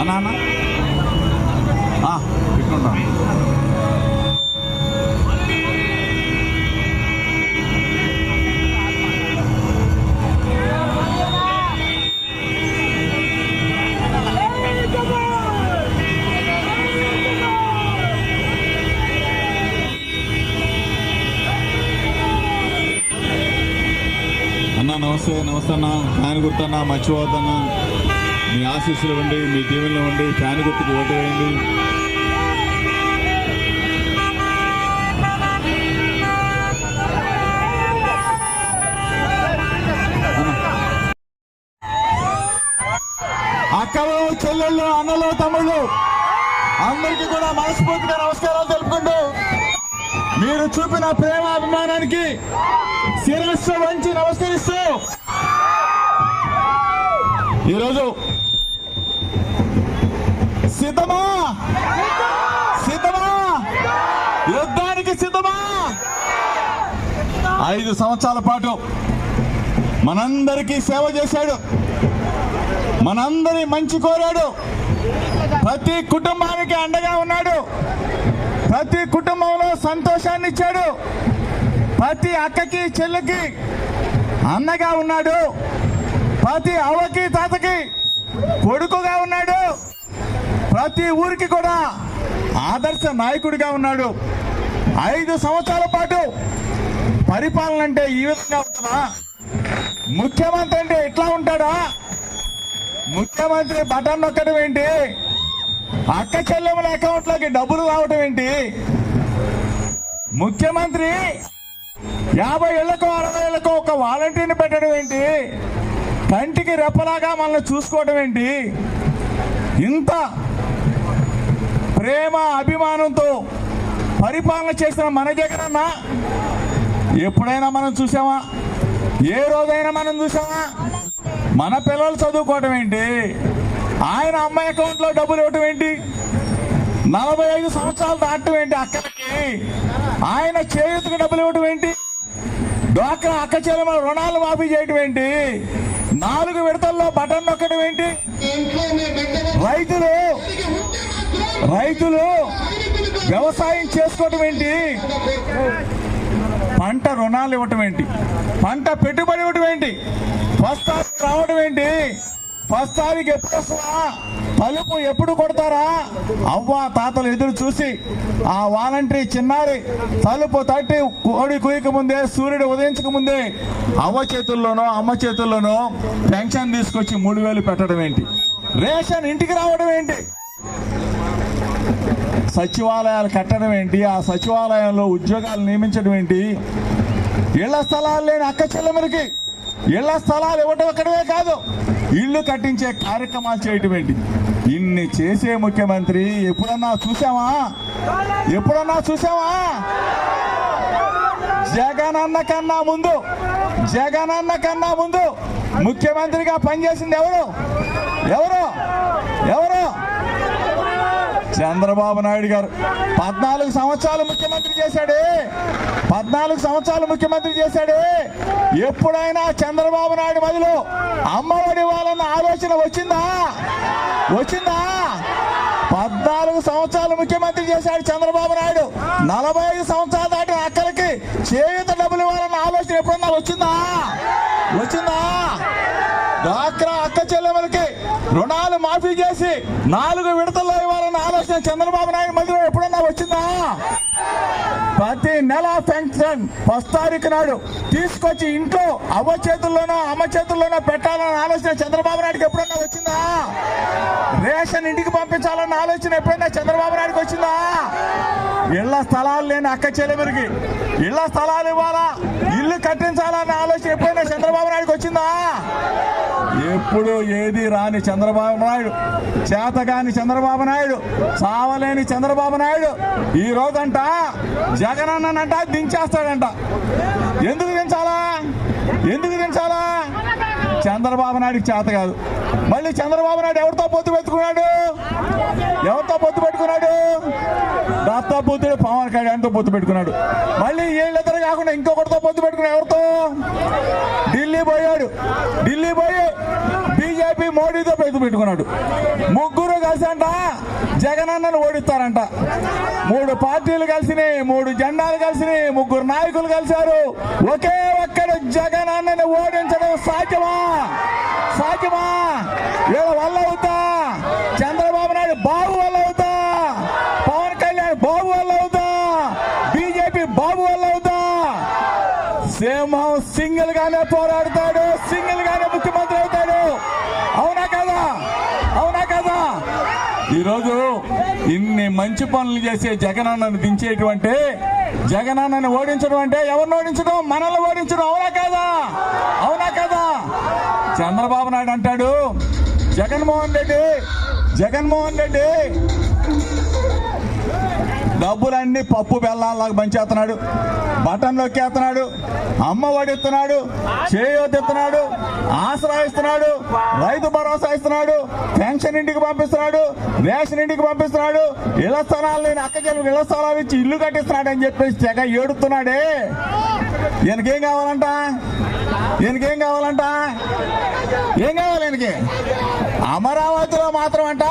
అన్నా అన్నా. పెట్టుకుంటా అన్న నమస్తే నమస్తే అన్న. ఫ్యాన్ గుర్తన్న మర్చిపోవద్దన్న మీ ఆశీస్సులు ఉండి మీ దీవెనలు ఉండి ఫ్యాన్ గుర్తుకు ఓటు వేయండి. అక్కలు చెల్లెళ్ళు అన్నలు తమ్ముళ్ళు అందరికీ కూడా మనస్ఫూర్తిగా నమస్కారాలు తెలుపుకుంటూ మీరు చూపిన ప్రేమ అభిమానానికి శిరస్సు వంచి నమస్కరిస్తూ ఈరోజు సిద్ధమా? సిద్ధమా? యుద్ధానికి సిద్ధమా? ఐదు సంవత్సరాల పాటు మనందరికీ సేవ చేశాడు. మనందరి మంచి కోరాడు. ప్రతి కుటుంబానికి అండగా ఉన్నాడు. ప్రతి కుటుంబంలో సంతోషాన్ని ఇచ్చాడు. ప్రతి అక్కకి చెల్లికి అన్నగా ఉన్నాడు. ప్రతి అవ్వకి తాతకి కొడుకుగా ఉన్నాడు. ప్రతి ఊరికి కూడా ఆదర్శ నాయకుడిగా ఉన్నాడు. ఐదు సంవత్సరాల పాటు పరిపాలన అంటే ఈ విధంగా ఉంటుందా? ముఖ్యమంత్రి అంటే ఎట్లా ఉంటాడా? ముఖ్యమంత్రి బటన్ నొక్కడం ఏంటి? అక్క చెల్లెముల అకౌంట్లోకి డబ్బులు రావటం ఏంటి? ముఖ్యమంత్రి యాభై ఏళ్ళకు అరవై ఏళ్ళకు ఒక వాలంటీర్ని పెట్టడం ఏంటి? కంటికి రెప్పలాగా మనల్ని చూసుకోవడం ఏంటి? ఇంత ప్రేమ అభిమానంతో పరిపాలన చేసిన మన జగనన్న ఎప్పుడైనా మనం చూసామా? ఏ రోజైనా మనం చూసామా? మన పిల్లలు చదువుకోవటం ఏంటి? ఆయన అమ్మాయి అకౌంట్లో డబ్బులు ఇవ్వటం ఏంటి? నలభై ఐదు సంవత్సరాలు దాటం ఏంటి అక్కలకి? ఆయన చేయుతకు డబ్బులు ఇవ్వటం ఏంటి? డ్వాక్రా అక్క చెల్లెల రుణాలు మాఫీ చేయటం ఏంటి? నాలుగు విడతల్లో బటన్ నొక్కడం ఏంటి? రైతులు రైతులు వ్యవసాయం చేసుకోవటం ఏంటి? పంట రుణాలు ఇవ్వటం ఏంటి? పంట పెట్టుబడి ఇవ్వటం ఏంటి? ఫస్ట్ తారీఖు రావడం ఏంటి? ఫస్ట్ తారీఖు ఎప్పుడు వస్తుందా తలుపు ఎప్పుడు కొడతారా? అవ్వ తాతలు ఎదురు చూసి ఆ వాలంటరీ చిన్నారి తలుపు తట్టి కోడి కుయక ముందే సూర్యుడు ఉదయించక ముందే అవ్వ చేతుల్లోనో అమ్మ చేతుల్లోనో పెన్షన్ తీసుకొచ్చి మూడు వేలు పెట్టడం ఏంటి? రేషన్ ఇంటికి రావడం ఏంటి? సచివాలయాలు కట్టడం ఏంటి? ఆ సచివాలయంలో ఉద్యోగాలు నియమించడం ఏంటి? ఇళ్ళ స్థలాలు లేని అక్క చెల్లెమరికి ఇళ్ళ స్థలాలు ఇవ్వటం ఒక్కడమే కాదు ఇల్లు కట్టించే కార్యక్రమాలు చేయటం ఏంటి? ఇన్ని చేసే ముఖ్యమంత్రి ఎప్పుడన్నా చూసావా ఎప్పుడన్నా చూసావా జగనన్న కన్నా ముందు జగనన్న కన్నా ముందు ముఖ్యమంత్రిగా పనిచేసింది ఎవరు? ఎవరు? చంద్రబాబు నాయుడు గారు పద్నాలుగు సంవత్సరాలు ముఖ్యమంత్రి చేశాడే. పద్నాలుగు సంవత్సరాలు ముఖ్యమంత్రి చేశాడే. ఎప్పుడైనా చంద్రబాబు నాయుడు మదిలో అమ్మఒడి వాళ్ళన్న ఆలోచన వచ్చిందా? వచ్చిందా? పద్నాలుగు సంవత్సరాలు ముఖ్యమంత్రి చేశాడు చంద్రబాబు నాయుడు. నలభై ఐదు సంవత్సరాలు దాటిన అక్కలకి చేయూత డబ్బులు ఇవ్వాలన్న ఆలోచన ఎప్పుడన్నా వచ్చిందా? వచ్చిందా? డాక్రా అక్క చెల్లెములకి రుణాలు మాఫీ చేసి నాలుగు విడతల్లో ఇవ్వాలన్న ఆలోచన చంద్రబాబు నాయుడు మధ్యలో ఎప్పుడన్నా వచ్చిందా? ప్రతి నెల పెన్షన్ ఫస్ట్ తారీఖు నాడు తీసుకొచ్చి ఇంట్లో అవ్వ చేతుల్లోనో అమ్మ చేతుల్లోనో పెట్టాలన్న ఆలోచన చంద్రబాబు నాయుడుకి ఎప్పుడన్నా వచ్చిందా? రేషన్ ఇంటికి పంపించాలన్న ఆలోచన ఎప్పుడైనా చంద్రబాబు నాయుడుకి వచ్చిందా? ఇళ్ళ స్థలాలు లేని అక్క చెల్లెమిరికి ఇళ్ళ స్థలాలు ఇవ్వాలా? ఇల్లు కట్టించాలన్న ఆలోచన ఎప్పుడైనా చంద్రబాబు నాయుడుకి వచ్చిందా? ఎప్పుడు ఏది రాని చంద్రబాబు నాయుడు చేతగాని చంద్రబాబు నాయుడు సావలేని చంద్రబాబు నాయుడు ఈ రోజంట జగన్ అన్నంట దించేస్తాడంట. ఎందుకు దించాలా? ఎందుకు దించాలా? చంద్రబాబు నాయుడికి చేత కాదు. మళ్ళీ చంద్రబాబు నాయుడు ఎవరితో పొత్తు పెట్టుకున్నాడు? ఎవరితో పొత్తు పెట్టుకున్నాడు? దత్తాపుత్రుడు పవన్ కళ్యాణ్తో పొత్తు పెట్టుకున్నాడు. మళ్ళీ వీళ్ళిద్దరు కాకుండా ఇంకొకటితో పొత్తు పెట్టుకున్నాడు. ముగ్గురు కలిసి అంట జగనన్నను ఓడిస్తారంట. మూడు పార్టీలు కలిసినాయి మూడు జెండాలు కలిసినాయి ముగ్గురు నాయకులు కలిశారు. ఒకే ఒక్కడు జగనన్నని ఓడించడం సాధ్యమా? సాధ్యమా? వీళ్ళ వల్ల అవుతా చంద్రబాబు నాయుడు బాబు వల్ల అవుతా పవన్ కళ్యాణ్ బాబు వల్ల అవుతా బీజేపీ బాబు వల్ల అవుతా సింహం సింగిల్ గానే పోరాడతాడు సింగిల్ గానే ముఖ్యమంత్రి అవుతాడు అవునా కదా అవునా కదా ఈరోజు ఇన్ని మంచి పనులు చేసే జగనన్నను దించేటువంటి జగనన్నని ఓడించడం అంటే ఎవరిని ఓడించడం? మనల్ని ఓడించడం అవునా కదా? అవునా కదా? చంద్రబాబు నాయుడు అంటాడు జగన్మోహన్ రెడ్డి జగన్మోహన్ రెడ్డి డబ్బులన్నీ పప్పు బెల్లాలకు పంచేస్తున్నాడు బటన్ ఎక్కేస్తున్నాడు అమ్మ వడిస్తున్నాడు చేయోతిస్తున్నాడు ఆసరా ఇస్తున్నాడు. రైతు భరోసా ఇస్తున్నాడు. పెన్షన్ ఇంటికి పంపిస్తున్నాడు. రేషన్ ఇంటికి పంపిస్తున్నాడు. ఇళ్ళ స్థలాలు నేను అక్క ఇళ్ళ స్థలాలు ఇచ్చి ఇల్లు కట్టిస్తున్నాడు అని చెప్పేసి తెగ ఏడుతున్నాడే. ఈయనకేం కావాలంట? ఈయనకేం కావాలంట? ఏం కావాలి ఈయనకి? అమరావతిలో మాత్రం అంట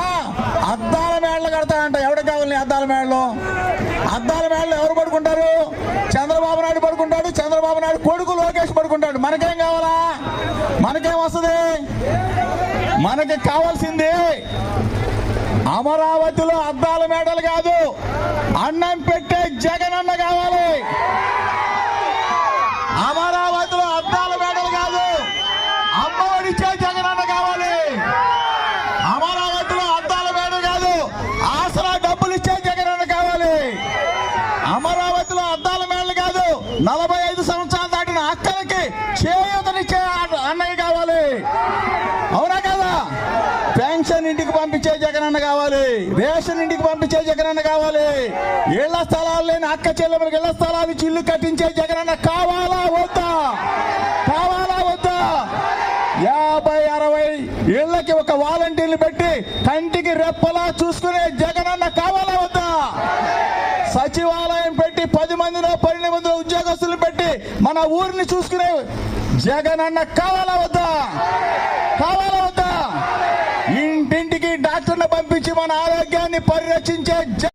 అద్దాల మేడలు కడతాయంట ఎవరికి కావాలి నీ అద్దాల మేడలు అద్దాల మేడలు ఎవరు పడుకుంటారు చంద్రబాబు నాయుడు పడుకుంటాడు చంద్రబాబు నాయుడు కొడుకు లోకేష్ పడుకుంటాడు మనకేం కావాలా మనకేం వస్తుంది మనకి కావాల్సింది అమరావతిలో అద్దాల మేడలు కాదు. అన్నం పెట్టే జగనన్న కావాలి అమరావతిలో అద్దాల మేడలు కాదు అమ్మఒడిచ్చే జగనన్న కావాలి అమరావతిలో అద్దాల మేడలు కాదు ఆసరా డబ్బులు ఇచ్చే జగనన్న కావాలి అమరావతిలో అద్దాల మేడలు కాదు నలభై ఐదు సంవత్సరాలు దాటిన అక్కలకి చేయూతనిచ్చే అన్న- అన్నయ్య కావాలి అవునా కదా పెన్షన్ ఇంటికి పంపించే జగనన్న కావాలి. రేషన్ ఇంటికి పంపించే జగనన్న కావాలి. ఇళ్ళ స్థలాలు లేని అక్క చెల్లెమ్మలకు ఇళ్ళ స్థలాలు ఇచ్చి ఇల్లు కట్టించే జగనన్న కావాలా వద్దా? కావాలా వద్దా? యాభై అరవై ఇళ్ళకి ఒక వాలంటీర్లు పెట్టి కంటికి రెప్పలా చూసుకునే జగనన్న కావాలా వద్దా? సచివాలయం పెట్టి పది మందిలో పన్నెండు మంది ఉద్యోగస్తులు పెట్టి మన ఊరిని చూసుకునే జగనన్న కావాలా వద్దా? కావాలా వద్దా? మన ఆరోగ్యాన్ని పరిరక్షించే జ-